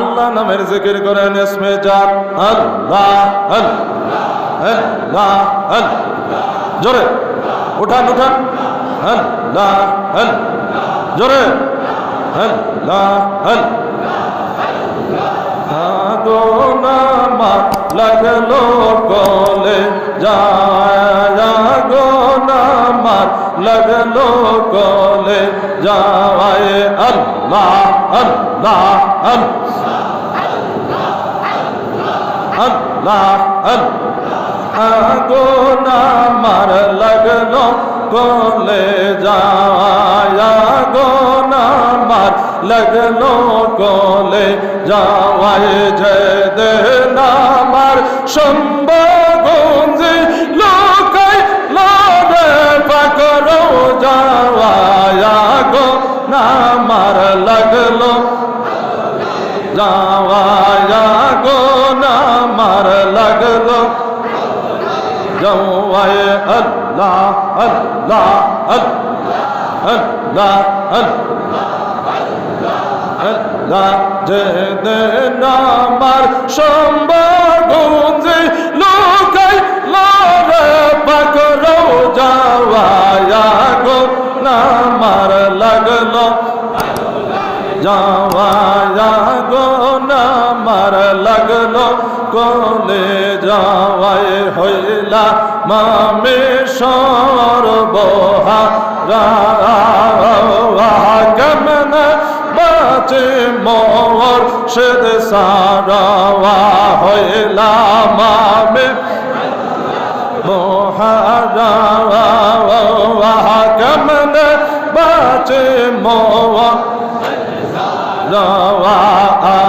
আল্লাহ নামের জিকির করেন, ইসমে জাত আল্লাহ আল্লাহ আল্লাহ জোরে, উঠান উঠান। আল্লাহ আল্লাহ। জোরে। আল্লাহ আল্লাহ। গো নামা লাগল কলে, যায় গো নামার লাগল কলে যাওয়ায় আল্লাহ আল্লাহ আল্লাহ। আল্লাহ আল্লাহ গো নামার লাগল কলে যাওয়া গো নামার লাগল কলে যাওয়ায় যে দে নামার সম্ভবঞ্জি লোকাই লড়ে পাকড়ো যাওয়া গো নামার লাগল যাওয়া যাওয়ায় আল্লাহ আল্লাহ আল্লাহ আল্লাহ আল্লাহ যে নামার সম্ভবঞ্জি নামার লাগল কলে যাওয়ায় হইলা মামে সর্বহা বাঁচে মোর সেদ সারা হইলা মামে মহারা কেমন বাঁচে মোর যাওয়া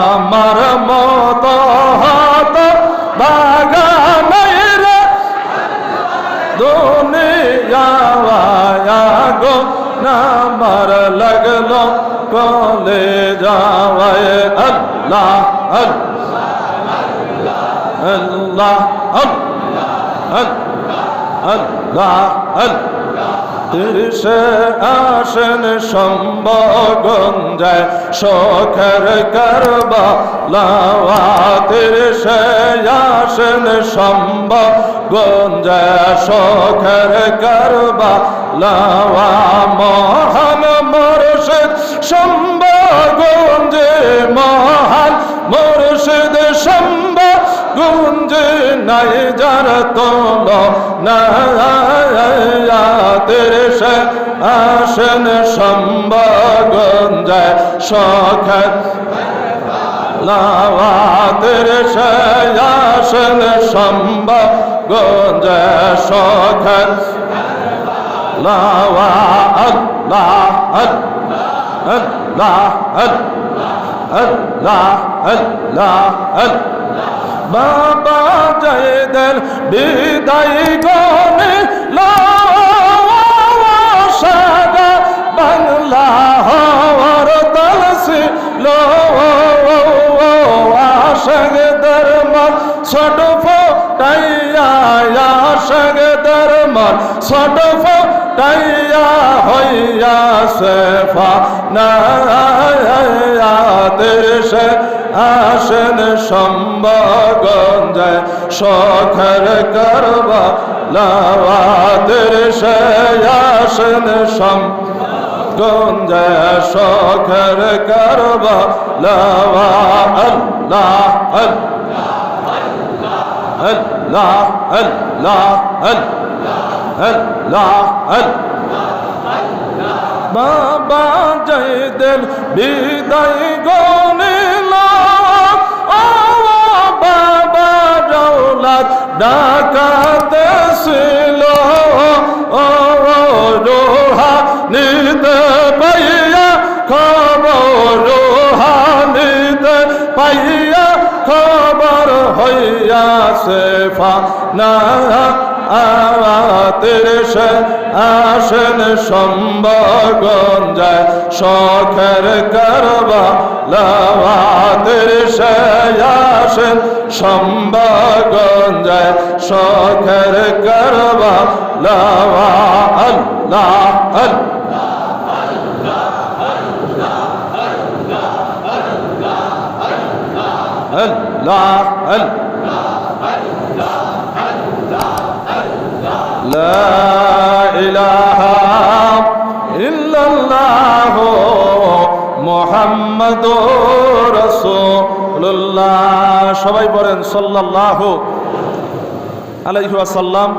আমার মত হাত বাগানের দুনিয়া গো নামার লাগল কলে যাওয়ায় আল্লাহ আল্লাহ আল্লাহ আল্লাহ আল্লাহ তিরিশে আসেন সম্ভগঞ্জায় শখের করবা লাওয়া তিরিশে আসেন সম্ভগঞ্জায় শখের করবা লাওয়া মহান মুর্শিদ সম্ভগঞ্জে মহান মুর্শিদ সম্ভ গুঞ্জে নাই যার তোল না আসেন সম্ভগঞ্জায় শখত লাওয়া তেরে আসেন সম্ভগঞ্জায় শখত লাওয়া আল্লাহ আল্লাহ বাবা বিদায় গনে ছোট ফোটাইয়া হইয়া সেফা না দেশে আসেন সম্ভগঞ্জায় শখের করবা লাওয়াদের সে আসেন সম গঞ্জায় শখের করবা লাওয়া আল্লাহ আল্লাহ আল্লাহ আল্লাহ আল্লাহ বাবা জয়দেব বিদায় গনিলা, ও বাবা রৌলাত ডাকাতে ছিল, ও রোহা নিতে পাইয়া খবর রোহা নিতে পাইয়া, খবর হইয়া সেফা না তেরে আসেন সম্ভগঞ্জায় শখের করবা লাওয়া তেরে আসেন সম্ভগঞ্জায় শখের করবা লাওয়া আল্লাহ আল্লাহ সবাই বলেন সাল্লাল্লাহু আলাইহি ওয়াসাল্লাম।